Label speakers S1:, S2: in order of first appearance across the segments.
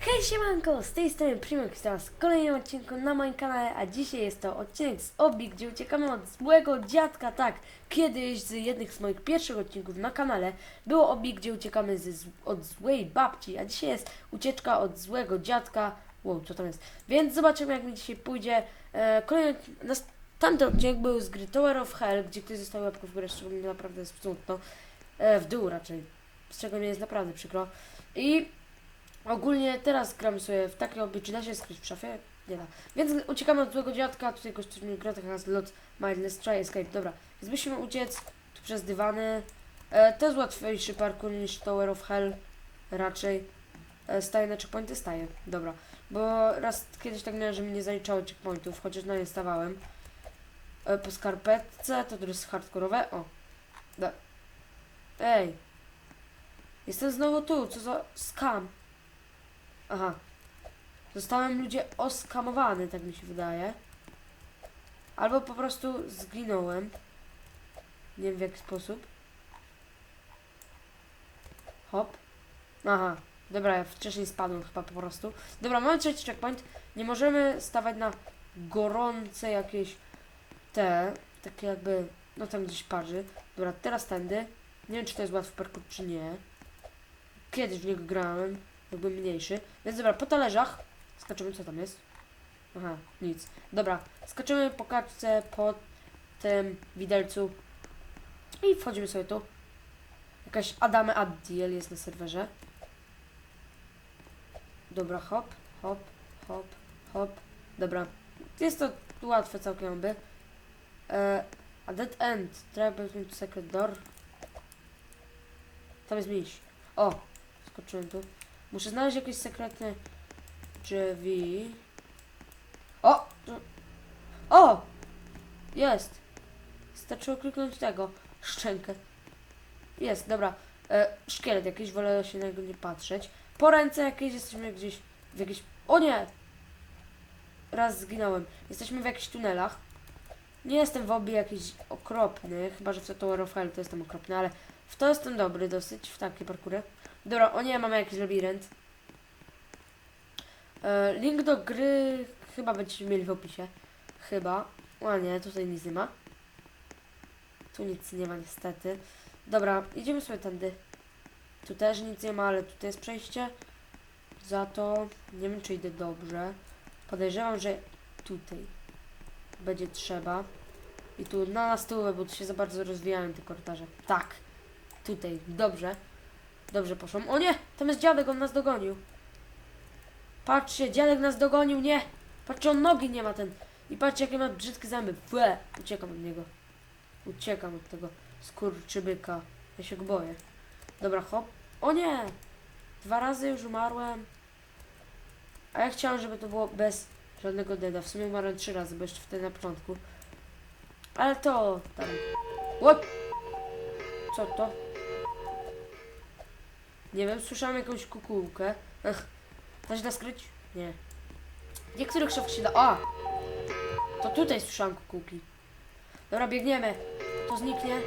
S1: Hej siemanko, z tej strony Primek, witam was w kolejnym odcinku na moim kanale, a dzisiaj jest to odcinek z Obi, gdzie uciekamy od złego dziadka, tak, kiedyś z jednych z moich pierwszych odcinków na kanale było Obi, gdzie uciekamy z, od złej babci, a dzisiaj jest ucieczka od złego dziadka, wow, co tam jest, więc zobaczymy jak mi dzisiaj pójdzie, e, kolejny, nas, tamten odcinek był z gry Tower of Hell, gdzie ktoś został łapkę w górę, z czego mi naprawdę jest smutno, e, w dół raczej, z czego mi jest naprawdę przykro. I Ogólnie teraz gramy sobie w takie obi, czy da się skryć w szafie? Nie da. Więc uciekamy od złego dziadka, tutaj ktoś mi gra teraz lot Mindless Try Escape. Dobra, więc musimy uciec tu przez dywany. E, to jest łatwiejszy parkour niż Tower of Hell. Raczej. E, na checkpointy? Staję. Dobra. Bo raz kiedyś tak miałem, że mi nie zaliczało checkpointów, chociaż na nie stawałem. E, po skarpetce, to jest hardkorowe. O. Da. Ej. Jestem znowu tu, co za skam. Aha. Zostałem ludzie oskamowany, tak mi się wydaje. Albo po prostu zginąłem. Nie wiem w jaki sposób. Hop. Aha. Dobra, ja wcześniej spadłem chyba po prostu. Dobra, mamy trzeci checkpoint. Nie możemy stawać na gorące jakieś te, takie jakby, no tam gdzieś parzy. Dobra, teraz tędy. Nie wiem, czy to jest łatwy parkour, czy nie. Kiedyś w niego grałem jakby mniejszy. Więc dobra, po talerzach skaczymy, co tam jest? Aha, nic. Dobra, skaczymy po kaczce, po tym widelcu i wchodzimy sobie tu. Jakaś Adame Addiel jest na serwerze. Dobra, hop, hop, hop, hop. Dobra, jest to łatwe całkiem by. E, a Dead End, trzeba mieć secret door. Tam jest miś. O, skoczyłem tu. Muszę znaleźć jakieś sekretne drzwi. O! O! Jest! Starczyło kliknąć tego. Szczękę. Jest, dobra. E, szkielet jakiś, wolę się na niego nie patrzeć. Po ręce jakieś, jesteśmy gdzieś w jakiejś... O nie! Raz zginąłem. Jesteśmy w jakichś tunelach. Nie jestem w obie jakiś okropny, chyba że w Tower of Hell to jestem okropny, ale w to jestem dobry dosyć, w takie parkury. Dobra, o nie, mamy jakiś labirynt. E, link do gry chyba będziecie mieli w opisie. Chyba. O nie, tutaj nic nie ma. Tu nic nie ma niestety. Dobra, idziemy sobie tędy. Tu też nic nie ma, ale tutaj jest przejście. Za to nie wiem, czy idę dobrze. Podejrzewam, że tutaj będzie trzeba. I tu na tyłu, bo tu się za bardzo rozwijają te korytarze. Tak. Tutaj. Dobrze. Dobrze poszłam. O nie! Tam jest dziadek, on nas dogonił. Patrzcie, dziadek nas dogonił, nie! Patrzcie, on nogi nie ma ten. I patrzcie, jakie ma brzydkie zęby. Fue! Uciekam od niego. Uciekam od tego skurczybyka. Ja się go boję. Dobra, hop. O nie! Dwa razy już umarłem. A ja chciałem, żeby to było bez żadnego deda. W sumie umarłem trzy razy, bo jeszcze wtedy na początku. Ale to tam. Co to? Nie wiem, słyszałem jakąś kukułkę. Ech. Da się skryć? Nie. W niektórych się da... A! To tutaj słyszałam kukułki. Dobra, biegniemy. To zniknie.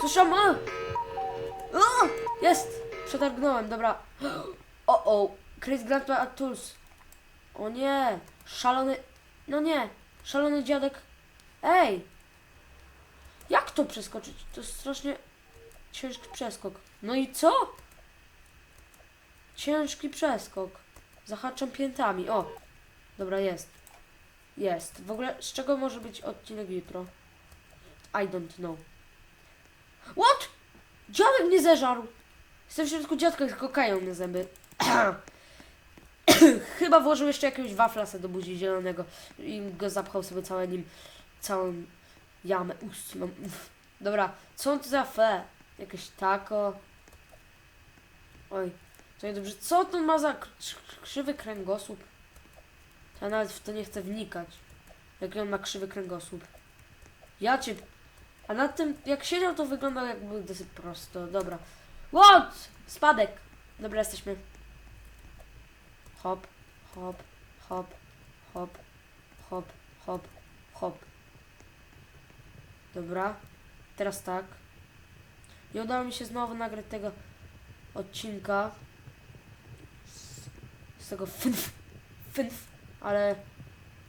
S1: Słyszałam... A! A! Jest! Przetargnąłem, dobra. O, o! Chris Grant at Tools. O nie! Szalony... No nie! Szalony dziadek. Ej! Jak to przeskoczyć? To strasznie ciężki przeskok. No i co? Ciężki przeskok. Zahaczam piętami. O! Dobra, jest. Jest. W ogóle z czego może być odcinek jutro? I don't know. What? Dziadek mnie zeżarł! Jestem w środku dziadka, tylko kają mnie zęby. Chyba włożył jeszcze jakiegoś wafla do buzi zielonego i go zapchał sobie całe nim, całą jamę ustną. Dobra, co on to za fe? Jakieś tako? Oj, to nie dobrze. Co to ma za krz- krzywy kręgosłup? Ja nawet w to nie chcę wnikać. Jaki on ma krzywy kręgosłup. Ja cię... A na tym, jak siedział, to wyglądał jakby dosyć prosto. Dobra. What? Spadek. Dobra, jesteśmy. Hop, hop, hop, hop, hop, hop, hop. Dobra. Teraz tak. Nie udało mi się znowu nagrać tego odcinka. Tego fynf, fynf, ale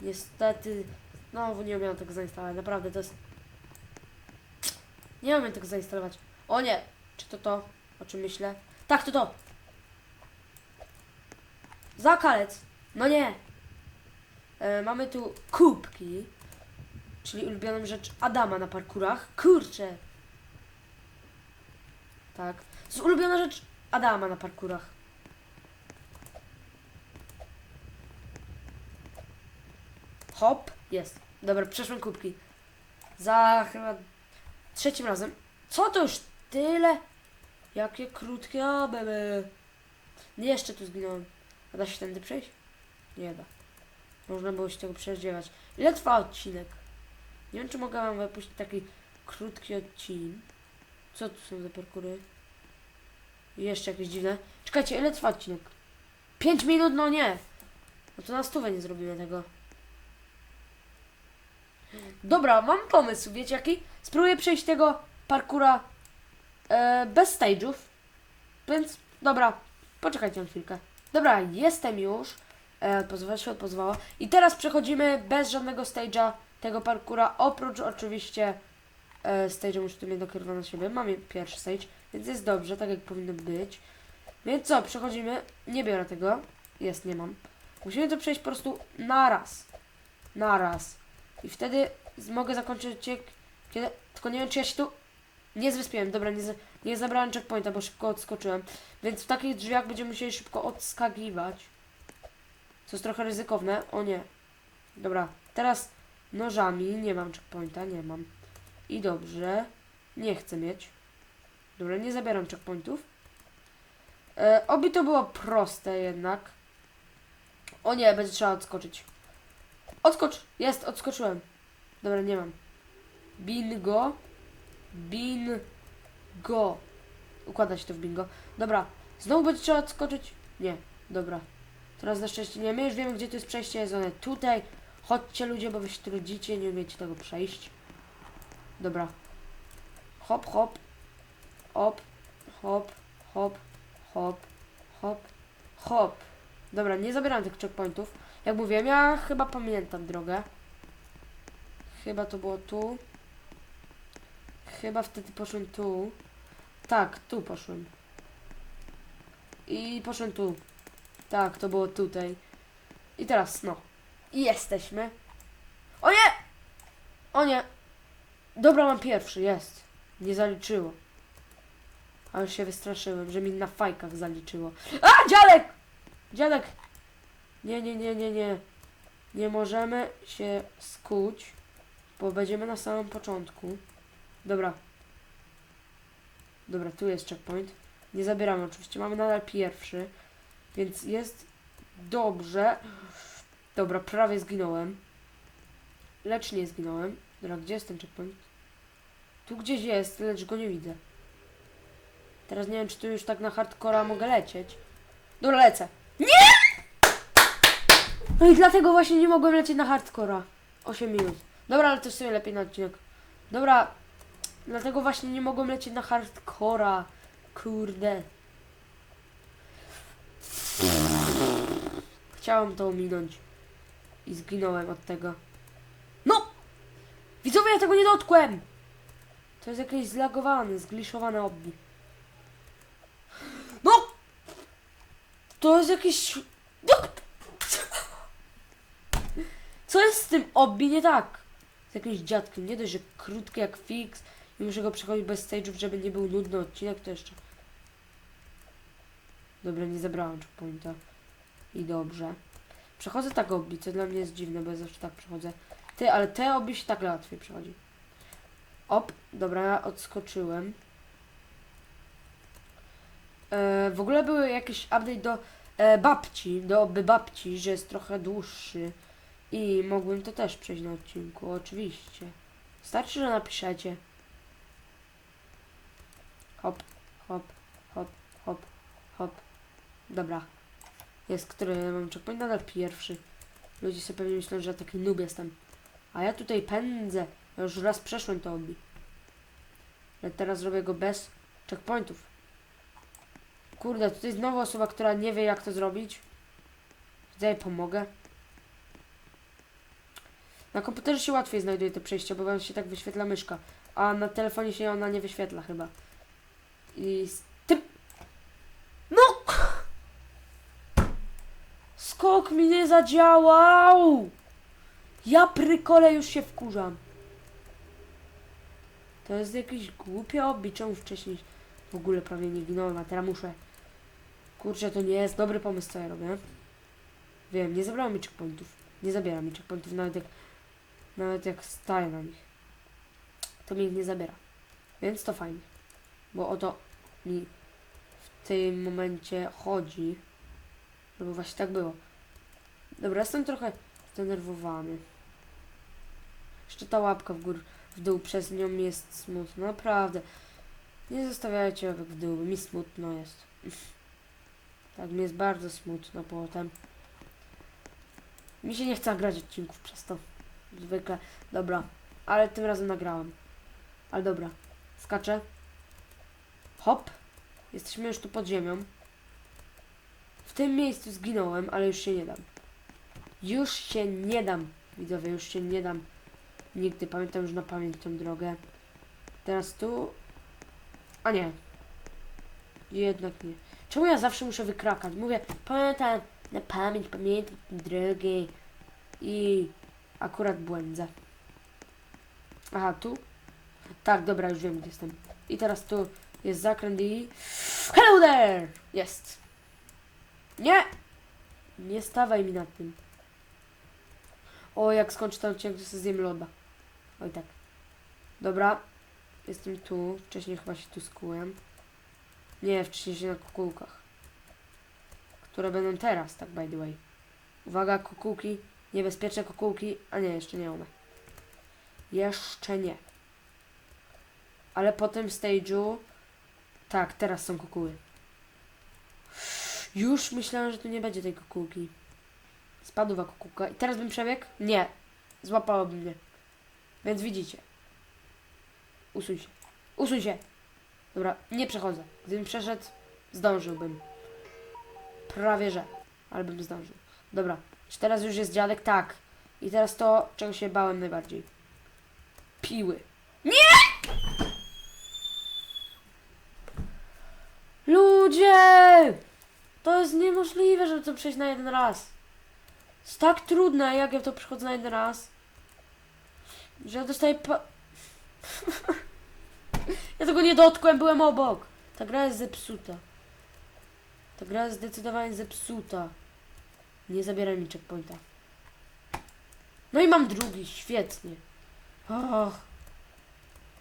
S1: niestety znowu nie umiałem tego zainstalować, naprawdę to jest... Nie umiem tego zainstalować. O nie! Czy to to, o czym myślę? Tak, to to! Zakalec! No nie! E, mamy tu kubki, czyli ulubioną rzecz Adama na parkurach. Kurczę! Tak. Jest ulubiona rzecz Adama na parkurach. Hop, jest. Dobra, przeszłem kubki. Za chyba trzecim razem. Co to już tyle? Jakie krótkie abeby. Nie, jeszcze tu zginąłem. A da się tędy przejść? Nie da. Można było się tego przezdziewać. Ile trwa odcinek? Nie wiem, czy mogę wam wypuścić taki krótki odcinek. Co tu są za parkury? Jeszcze jakieś dziwne. Czekajcie, ile trwa odcinek? 5 minut? No nie. No to na stówę nie zrobimy tego. Dobra, mam pomysł, wiecie jaki? Spróbuję przejść tego parkura e, bez stage'ów. Więc, dobra, poczekajcie na chwilkę. Dobra, jestem już. E, pozwala się pozwała. I teraz przechodzimy bez żadnego stage'a tego parkura, oprócz oczywiście e, stage'a, muszę tu mieć nakierowane na siebie. Mamy pierwszy stage, więc jest dobrze, tak jak powinno być. Więc co, przechodzimy. Nie biorę tego. Jest, nie mam. Musimy to przejść po prostu na raz. Na raz. I wtedy z- mogę zakończyć odcinek, kiedy... Tylko nie wiem, czy ja się tu... Nie zwyspiłem, dobra, nie, za- nie zabrałem checkpointa, bo szybko odskoczyłem. Więc w takich drzwiach będziemy musieli szybko odskakiwać. Co jest trochę ryzykowne. O nie. Dobra, teraz nożami. Nie mam checkpointa, nie mam. I dobrze. Nie chcę mieć. Dobra, nie zabieram checkpointów. E, oby to było proste jednak. O nie, będzie trzeba odskoczyć. Odskocz! Jest, odskoczyłem. Dobra, nie mam. Bingo. Bingo. Układa się to w bingo. Dobra, znowu będzie trzeba odskoczyć? Nie, dobra. Teraz na szczęście nie. My już wiemy, gdzie to jest przejście. Jest one tutaj. Chodźcie ludzie, bo wy się trudzicie, nie umiecie tego przejść. Dobra. Hop, hop. Hop, hop, hop, hop, hop, hop. Dobra, nie zabieram tych checkpointów. Jak mówiłem, ja chyba pamiętam drogę. Chyba to było tu. Chyba wtedy poszłem tu. Tak, tu poszłem. I poszłem tu. Tak, to było tutaj. I teraz, no. I jesteśmy. O nie! O nie! Dobra, mam pierwszy, jest. Nie zaliczyło. A już się wystraszyłem, że mi na fajkach zaliczyło. A, dziadek! Dziadek! Nie, nie, nie, nie, nie. Nie możemy się skuć, bo będziemy na samym początku. Dobra. Dobra, tu jest checkpoint. Nie zabieramy oczywiście, mamy nadal pierwszy, więc jest dobrze. Dobra, prawie zginąłem. Lecz nie zginąłem. Dobra, gdzie jest ten checkpoint? Tu gdzieś jest, lecz go nie widzę. Teraz nie wiem, czy tu już tak na hardcora mogę lecieć. Dobra, lecę. No i dlatego właśnie nie mogłem lecieć na hardcora. 8 minut. Dobra, ale to w sumie lepiej na odcinek. Dobra, dlatego właśnie nie mogłem lecieć na hardcora. Kurde. Chciałem to ominąć. I zginąłem od tego. No! Widzowie, ja tego nie dotkłem! To jest jakieś zlagowane, zgliszowane obni. No! To jest jakieś... No! Co jest z tym obbi nie tak? Z jakimś dziadkiem, nie dość, że krótki jak fix i muszę go przechodzić bez stage'ów, żeby nie był nudny odcinek, to jeszcze... Dobra, nie zebrałem checkpointa. I dobrze. Przechodzę tak obbi, co dla mnie jest dziwne, bo ja zawsze tak przechodzę. Ty, ale te obbi się tak łatwiej przechodzi. Op, dobra, odskoczyłem. E, w ogóle były jakieś update do e, babci, do oby babci, że jest trochę dłuższy. I mogłem to też przejść na odcinku, oczywiście. Starczy, że napiszecie. Hop, hop, hop, hop, hop. Dobra. Jest, który mam checkpoint nadal pierwszy. Ludzie sobie pewnie myślą, że ja taki noob jestem. A ja tutaj pędzę. Ja już raz przeszłem to obi. Ale teraz zrobię go bez checkpointów. Kurde, tutaj znowu osoba, która nie wie jak to zrobić. Tutaj pomogę. Na komputerze się łatwiej znajduje te przejścia, bo wam się tak wyświetla myszka. A na telefonie się ona nie wyświetla chyba. I tym... No! Skok mi nie zadziałał! Ja prykole już się wkurzam. To jest jakieś głupie obi, czemu wcześniej w ogóle prawie nie ginąłem, a teraz muszę. Kurczę, to nie jest dobry pomysł, co ja robię. Wiem, nie zabrało mi checkpointów. Nie zabiera mi checkpointów, nawet jak, nawet jak staję na nich. To mi ich nie zabiera. Więc to fajnie. Bo o to mi w tym momencie chodzi. Żeby właśnie tak było. Dobra, jestem trochę zdenerwowany. Jeszcze ta łapka w górę, w dół przez nią jest smutno. Naprawdę. Nie zostawiajcie łapek w dół, bo mi smutno jest. Tak, mi jest bardzo smutno potem. Mi się nie chce grać odcinków przez to. Zwykle. Dobra, ale tym razem nagrałem. Ale dobra. Skaczę. Hop. Jesteśmy już tu pod ziemią. W tym miejscu zginąłem, ale już się nie dam. Już się nie dam, widzowie, już się nie dam. Nigdy, pamiętam już na pamięć tę drogę. Teraz tu... A nie. Jednak nie. Czemu ja zawsze muszę wykrakać? Mówię, pamiętam na pamięć, pamiętam drogę. I akurat błędzę. Aha, tu? Tak, dobra, już wiem, gdzie jestem. I teraz tu jest zakręt i... Hello there! Jest. Nie! Nie stawaj mi na tym. O, jak skończę ten odcinek, to sobie zjem loda. Oj tak. Dobra. Jestem tu. Wcześniej chyba się tu skułem. Nie, wcześniej się na kukułkach. Które będą teraz, tak by the way. Uwaga, kukułki. Niebezpieczne kukułki. A nie, jeszcze nie one. Jeszcze nie. Ale po tym stage'u... Tak, teraz są kukuły. Już myślałem, że tu nie będzie tej kukułki. Spadła kukułka. I teraz bym przebiegł? Nie. Złapałoby mnie. Więc widzicie. Usuń się. Usuń się. Dobra, nie przechodzę. Gdybym przeszedł, zdążyłbym. Prawie że. Ale bym zdążył. Dobra. Czy teraz już jest dziadek? Tak. I teraz to, czego się bałem najbardziej. Piły. Nie! Ludzie! To jest niemożliwe, żeby to przejść na jeden raz. Jest tak trudne, jak ja to przychodzę na jeden raz. Że ja dostaję pa... ja tego nie dotkłem, byłem obok. Ta gra jest zepsuta. Ta gra jest zdecydowanie zepsuta. Nie zabieraj mi checkpointa. No i mam drugi, świetnie. Och.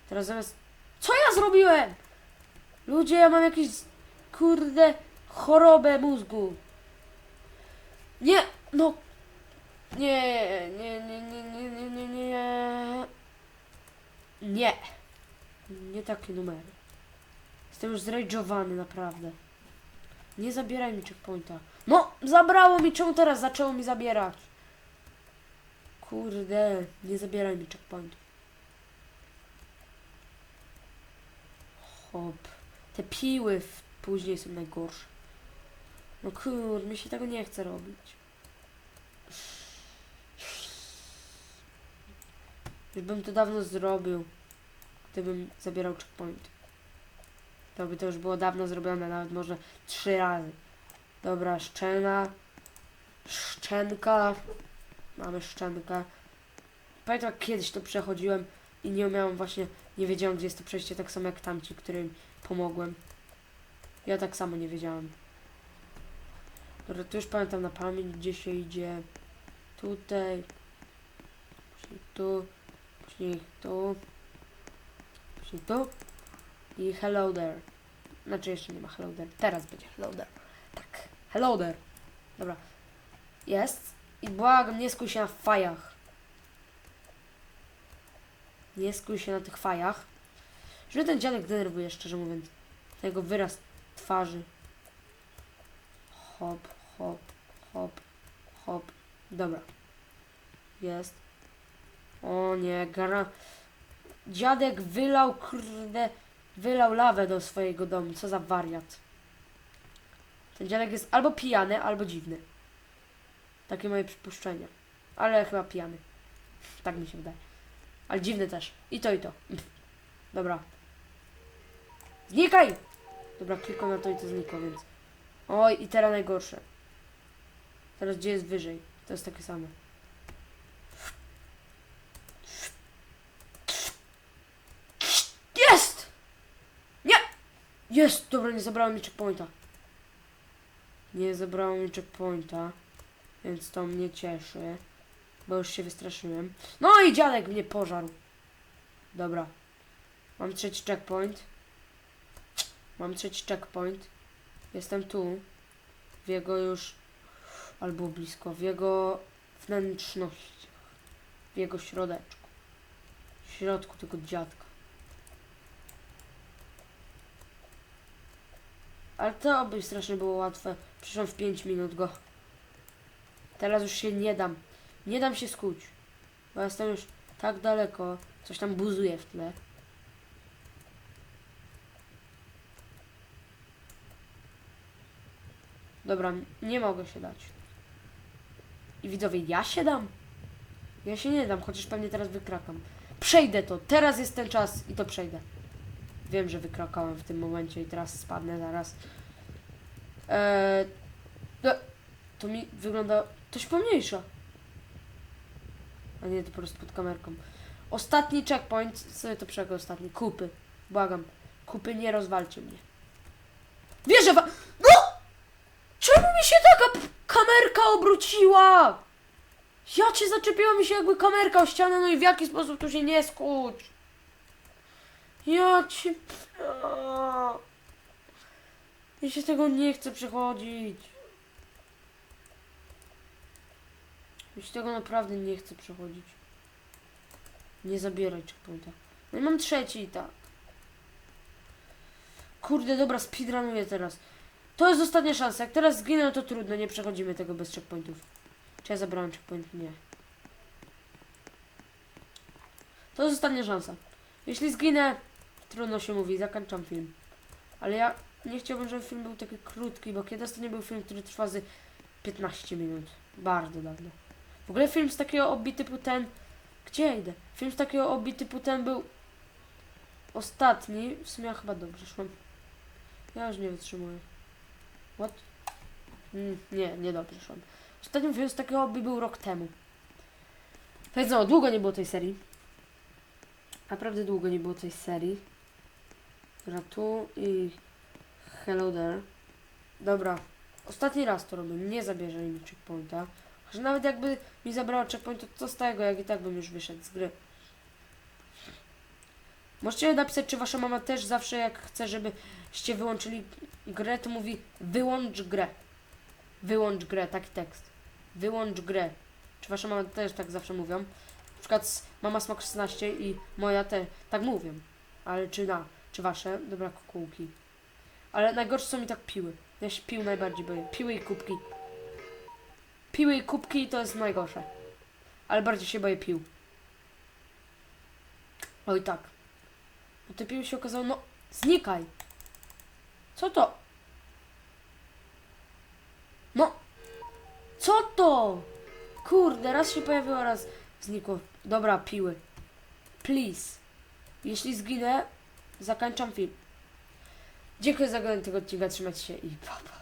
S1: Teraz zamiast... Co ja zrobiłem? Ludzie, ja mam jakieś... Kurde... Chorobę mózgu. Nie, no... Nie, nie, nie, nie, nie, nie, nie, nie. Nie. Nie takie numery. Jestem już zrajdżowany, naprawdę. Nie zabieraj mi checkpointa. No, zabrało mi, czemu teraz zaczęło mi zabierać? Kurde, nie zabieraj mi checkpointu. Hop. Te piły później są najgorsze. No kurde, mi się tego nie chce robić. Już bym to dawno zrobił, gdybym zabierał checkpoint. To by to już było dawno zrobione, nawet może trzy razy. Dobra, szczena. Szczenka. Mamy szczenkę. Pamiętam jak kiedyś to przechodziłem i nie umiałem właśnie, nie wiedziałem gdzie jest to przejście, tak samo jak tamci, którym pomogłem. Ja tak samo nie wiedziałem. Dobra, tu już pamiętam na pamięć, gdzie się idzie. Tutaj. Później tu. Później tu. Później tu. I hello there. Znaczy jeszcze nie ma hello there. Teraz będzie hello there. Hello there. Dobra. Jest. I błagam, nie skuj się na fajach. Nie skuj się na tych fajach. Że ten dziadek denerwuje, szczerze mówiąc. Ten jego wyraz twarzy. Hop, hop, hop, hop. Dobra. Jest. O nie, gara... Dziadek wylał, kurde, wylał lawę do swojego domu. Co za wariat. Ten dziadek jest albo pijany, albo dziwny. Takie moje przypuszczenie. Ale chyba pijany. Tak mi się wydaje. Ale dziwny też. I to, i to. Dobra. Znikaj! Dobra, klikam na to i to znikło, więc... Oj, i teraz najgorsze. Teraz gdzie jest wyżej? To jest takie same. Jest! Nie! Jest! Dobra, nie zabrało mi checkpointa. Nie zabrało mi checkpointa. Więc to mnie cieszy. Bo już się wystraszyłem. No i dziadek mnie pożarł. Dobra. Mam trzeci checkpoint. Mam trzeci checkpoint. Jestem tu. W jego już... Albo blisko. W jego wnętrznościach. W jego środeczku. W środku tego dziadka. Ale to by strasznie było łatwe. Przyszłam w 5 minut go. Teraz już się nie dam. Nie dam się skuć. Bo jestem już tak daleko. Coś tam buzuje w tle. Dobra, nie mogę się dać. I widzowie, ja się dam. Ja się nie dam, chociaż pewnie teraz wykrakam. Przejdę to. Teraz jest ten czas i to przejdę. Wiem, że wykrakałem w tym momencie i teraz spadnę zaraz. Eee, to mi wygląda... Się pomniejsza. A nie, to po prostu pod kamerką. Ostatni checkpoint. Sobie to przego ostatni. Kupy. Błagam. Kupy, nie rozwalcie mnie. Wierzę wa... No! Czemu mi się taka kamerka obróciła? Ja cię zaczepiła mi się jakby kamerka o ścianę, no i w jaki sposób tu się nie skuć? Ja cię... Ja się tego nie chcę przechodzić. Ja się tego naprawdę nie chcę przechodzić. Nie zabieraj checkpointa. No i mam trzeci i tak. Kurde, dobra, speedrunuję teraz. To jest ostatnia szansa. Jak teraz zginę, no to trudno, nie przechodzimy tego bez checkpointów. Czy ja zabrałem checkpoint? Nie. To jest ostatnia szansa. Jeśli zginę, trudno się mówi, zakończam film. Ale ja nie chciałbym, żeby film był taki krótki, bo kiedy ostatnio był film, który trwa z 15 minut. Bardzo dawno. W ogóle film z takiego obi typu ten... Gdzie idę? Film z takiego obi typu ten był... Ostatni. W sumie ja chyba dobrze szłam. Ja już nie wytrzymuję. What? Mm, nie, nie dobrze szłam. Ostatni film z takiego obi był rok temu. Więc no, długo nie było tej serii. Naprawdę długo nie było tej serii. Gra tu i hello there. Dobra, ostatni raz to robię. Nie zabierze mi checkpointa. Że nawet jakby mi zabrało checkpoint, to co z tego, jak i tak bym już wyszedł z gry. Możecie napisać, czy wasza mama też zawsze jak chce, żebyście wyłączyli grę, to mówi wyłącz grę. Wyłącz grę, taki tekst. Wyłącz grę. Czy wasza mama też tak zawsze mówią? Na przykład mama Smok 16 i moja te tak mówią. Ale czy na, czy wasze? Dobra, kukułki. Ale najgorsze są mi tak piły. Ja się pił najbardziej boję. Piły i kubki. Piły i kubki to jest najgorsze. Ale bardziej się boję pił. Oj tak. Bo te piły się okazało, no znikaj. Co to? No. Co to? Kurde, raz się pojawiło, raz znikło. Dobra, piły. Please. Jeśli zginę, zakończam film. Dziękuję za oglądanie tego odcinka, trzymajcie się i pa pa.